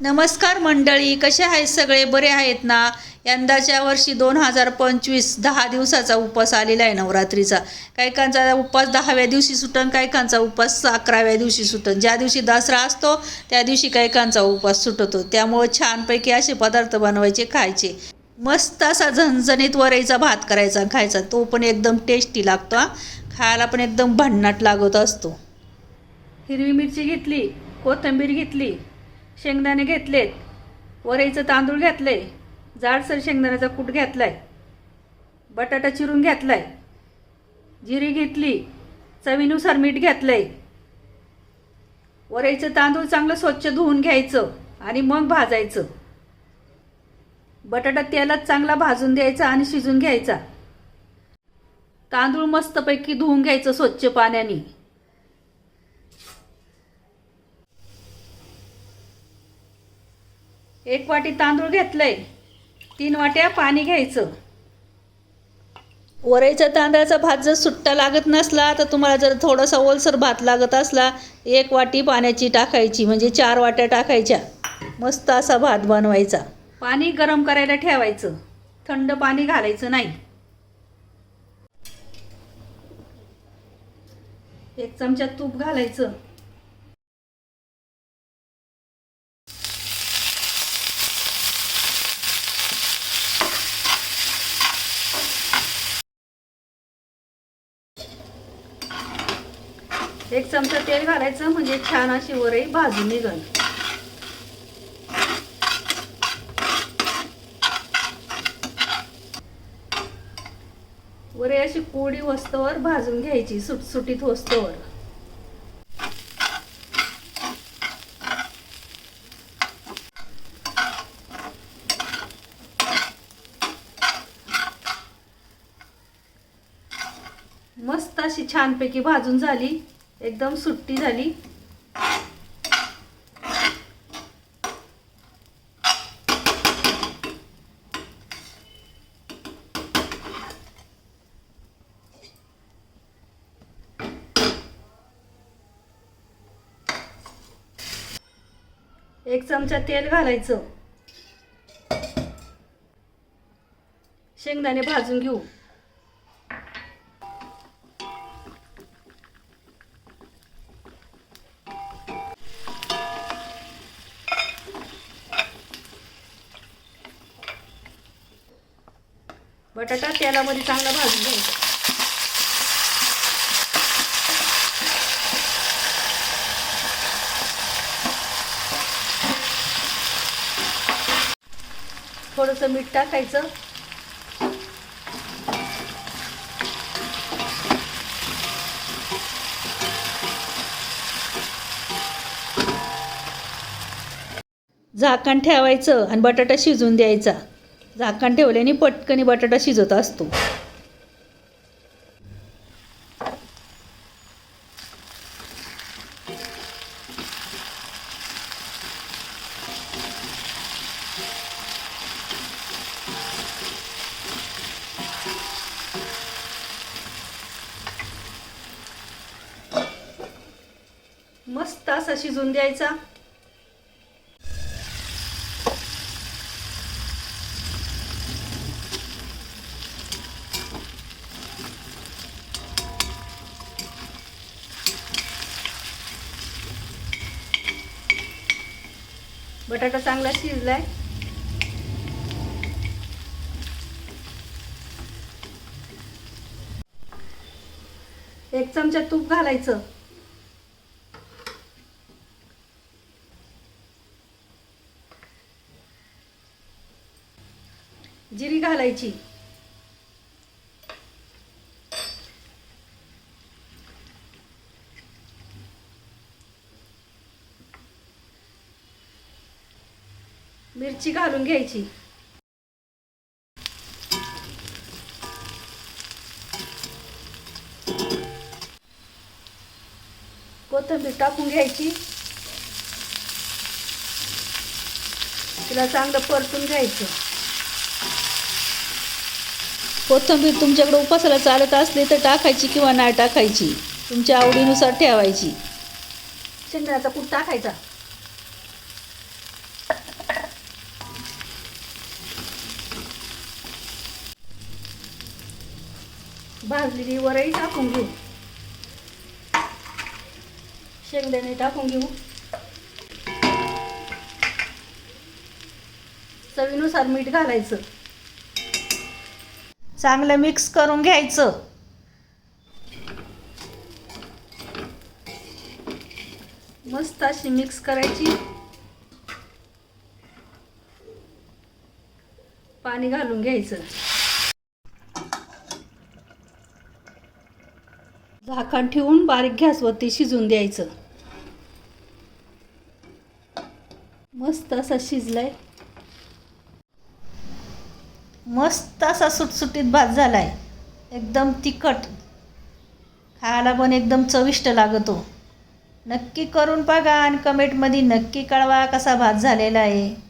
नमस्कार मंडळी कसे आहेत सगळे? बरे आहेत ना? यंदाच्या वर्षी दोन हजार पंचवीस दहा दिवसाचा उपवास आलेला आहे नवरात्रीचा. काहीकांचा उपवास दहाव्या दिवशी सुटन काहीकांचा उपवास अकराव्या दिवशी सुटन. ज्या दिवशी दसरा असतो त्या दिवशी काहीकांचा उपवास सुटतो. त्यामुळं छानपैकी असे पदार्थ बनवायचे खायचे. मस्त असा झणझणीत वरईचा भात करायचा खायचा. तो पण एकदम टेस्टी लागतो हा. खायला पण एकदम भन्नाट लागत असतो. हिरवी मिरची घेतली कोथिंबीर घेतली शेंगदाणे घेतलेत. वरईचं तांदूळ घेतलं आहे जाडसर शेंगदाण्याचा कूट घेतलाय. बटाटा चिरून घेतलाय. जिरी घेतली. चवीनुसार मीठ घेतलं आहे वरईचं तांदूळ चांगलं स्वच्छ धुवून घ्यायचं आणि मग भाजायचं. बटाटा तेलात चांगला भाजून द्यायचा आणि शिजून घ्यायचा. तांदूळ मस्तपैकी धुवून घ्यायचं स्वच्छ पाण्याने. एक वाटी तांदूळ घेतलंय. तीन वाट्या पाणी घ्यायचं. वरईच्या तांदळाचा भात जर सुट्टा लागत नसला तर तुम्हाला जर थोडासा ओलसर भात लागत असला एक वाटी पाण्याची टाकायची म्हणजे चार वाट्या टाकायच्या. मस्त असा भात बनवायचा. पाणी गरम करायला ठेवायचं. थंड पाणी घालायचं नाही. एक चमचा तूप घालायचं. एक चमचा तेल घालायचं म्हणजे छान अशी वरही भाजून निघल. वरे अशी कोडी वस्तूवर भाजून घ्यायची सुटसुटीत वस्तूवर. मस्त अशी छानपैकी भाजून झाली. एकदम सुट्टी झाली. एक चमचा तेल घालायचं. शेंगदाणे भाजून घेऊ. बटाटा तेलामध्ये चांगला भाजून घ्यायचा. थोडंसं मीठ टाकायचं. झाकण ठेवायचं आणि बटाटा शिजून द्यायचा. झाकण ठेवल्याने पटकनी बटाटा शिजत असतो. मस्त असा शिजून द्यायचा. बटाटा चांगला शिजलाय. एक चमचा तूप घालायचं. जिरी घालायची. मिरची घालून घ्यायची. कोथिंबीर टाकून घ्यायची. तिला चांगलं परतून घ्यायचं. कोथिंबीर तुमच्याकडे उपासाला चालत असली तर टाकायची किंवा नाही टाकायची. तुमच्या आवडीनुसार ठेवायची. शेंगदाण्याचा कूट टाकायचा. भाजलेली वरई टाकून घेऊ. शेंगदाणे टाकून घेऊ. चवीनुसार मीठ घालायचं. चांगलं मिक्स करून घ्यायचं. मस्त अशी मिक्स करायची. पाणी घालून घ्यायचं. झाकण ठेवून बारीक गॅसवरती शिजून द्यायचं. मस्त असा शिजलाय. मस्त असा सुटसुटीत भात झालाय. एकदम तिखट. खायला पण एकदम चविष्ट लागतो. नक्की करून बघा आणि कमेंटमध्ये नक्की कळवा कसा भात झालेला आहे.